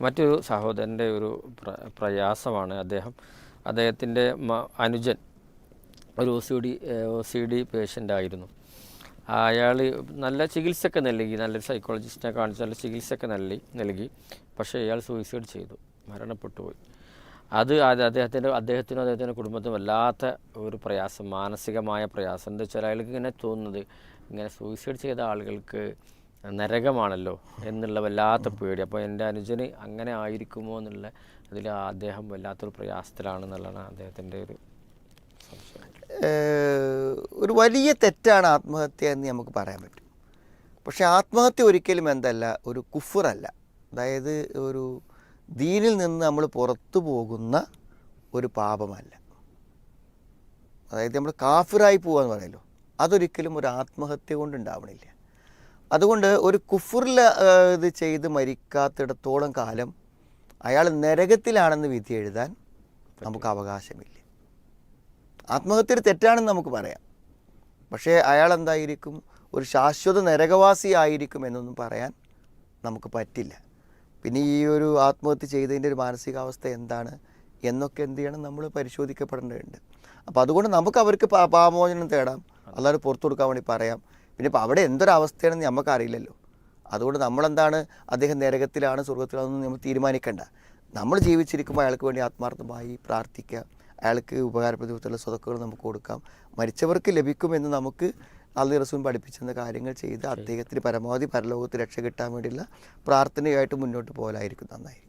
മറ്റൊരു സഹോദരന്റെ ഒരു പ്ര പ്രയാസമാണ് അദ്ദേഹം. അദ്ദേഹത്തിന്റെ അനുജൻ ഒരു O C D O C D patient ആയിരുന്നു. അയാൾ നല്ല ചികിത്സയൊക്കെ നൽകി നല്ലൊരു സൈക്കോളജിസ്റ്റിനെ കാണിച്ച് നല്ല ചികിത്സയൊക്കെ നൽകി നൽകി. പക്ഷേ അയാൾ സൂയിസൈഡ് ചെയ്തു മരണപ്പെട്ടു പോയി അത് അത് അദ്ദേഹത്തിന്റെ അദ്ദേഹത്തിനും അദ്ദേഹത്തിന്റെ കുടുംബത്തിനും വല്ലാത്ത ഒരു പ്രയാസം മാനസികമായ പ്രയാസം. എന്താ വെച്ചാൽ അയാൾക്ക് ഇങ്ങനെ തോന്നുന്നത് ഇങ്ങനെ സൂയിസൈഡ് ചെയ്ത ആളുകൾക്ക് നരകമാണല്ലോ എന്നുള്ള വല്ലാത്ത പേടി. അപ്പോൾ എന്റെ അനുജന് അങ്ങനെ ആയിരിക്കുമോ എന്നുള്ള അതിൽ അദ്ദേഹം വല്ലാത്തൊരു പ്രയാസത്തിലാണെന്നുള്ളതാണ് അദ്ദേഹത്തിന്റെ ഒരു ഒരു വലിയ തെറ്റാണ് ആത്മഹത്യ എന്ന് നമുക്ക് പറയാൻ പറ്റും. പക്ഷെ ആത്മഹത്യ ഒരിക്കലും എന്തല്ല ഒരു കുഫറല്ല അതായത് ഒരു ദീനിൽ നിന്ന് നമ്മൾ പുറത്തു പോകുന്ന ഒരു പാപമല്ല. അതായത് നമ്മൾ കാഫിറായി എന്ന് പറയല്ലോ. അതൊരിക്കലും ഒരു ആത്മഹത്യ കൊണ്ട് ഉണ്ടാവണില്ല. അതുകൊണ്ട് ഒരു കുഫുറിൽ ഇത് ചെയ്ത് മരിക്കാത്തിടത്തോളം കാലം അയാൾ നരകത്തിലാണെന്ന് വിധി എഴുതാൻ നമുക്ക് അവകാശമില്ല. ആത്മഹത്യ തെറ്റാണെന്ന് നമുക്ക് പറയാം. പക്ഷേ അയാൾ എന്തായിരിക്കും? ഒരു ശാശ്വത നരകവാസി ആയിരിക്കും എന്നൊന്നും പറയാൻ നമുക്ക് പറ്റില്ല. പിന്നെ ഈ ഒരു ആത്മഹത്യ ചെയ്തതിന്റെ ഒരു മാനസികാവസ്ഥ എന്താണ്? എന്നൊക്കെ എന്ത് ചെയ്യണം? നമ്മൾ പരിശോധിക്കപ്പെടേണ്ടതുണ്ട്. അപ്പോൾ അതുകൊണ്ട് നമുക്ക് അവർക്ക് പാപമോചനം തേടാം. അല്ലാതെ പുറത്തു കൊടുക്കാൻ വേണ്ടി പറയാം. പിന്നെ ഇപ്പോൾ അവിടെ എന്തൊരവസ്ഥയാണെന്ന് നമുക്കറിയില്ലല്ലോ അതുകൊണ്ട് നമ്മളെന്താണ് അദ്ദേഹം നരകത്തിലാണ് സ്വർഗത്തിലാണെന്ന് നമ്മൾ തീരുമാനിക്കേണ്ട. നമ്മൾ ജീവിച്ചിരിക്കുമ്പോൾ അയാൾക്ക് വേണ്ടി ആത്മാർത്ഥമായി പ്രാർത്ഥിക്കുക. അയാൾക്ക് ഉപകാരപ്രദത്തുള്ള സ്വതക്കുകൾ നമുക്ക് കൊടുക്കാം. മരിച്ചവർക്ക് ലഭിക്കുമെന്ന് നമുക്ക് അള്ളി റസൂൻ പഠിപ്പിച്ചെന്ന കാര്യങ്ങൾ ചെയ്ത് അദ്ദേഹത്തിന് പരമാവധി പരലോകത്ത് രക്ഷ കിട്ടാൻ വേണ്ടിയുള്ള പ്രാർത്ഥനയായിട്ട് മുന്നോട്ട് പോകലായിരിക്കും. നന്നായിരിക്കും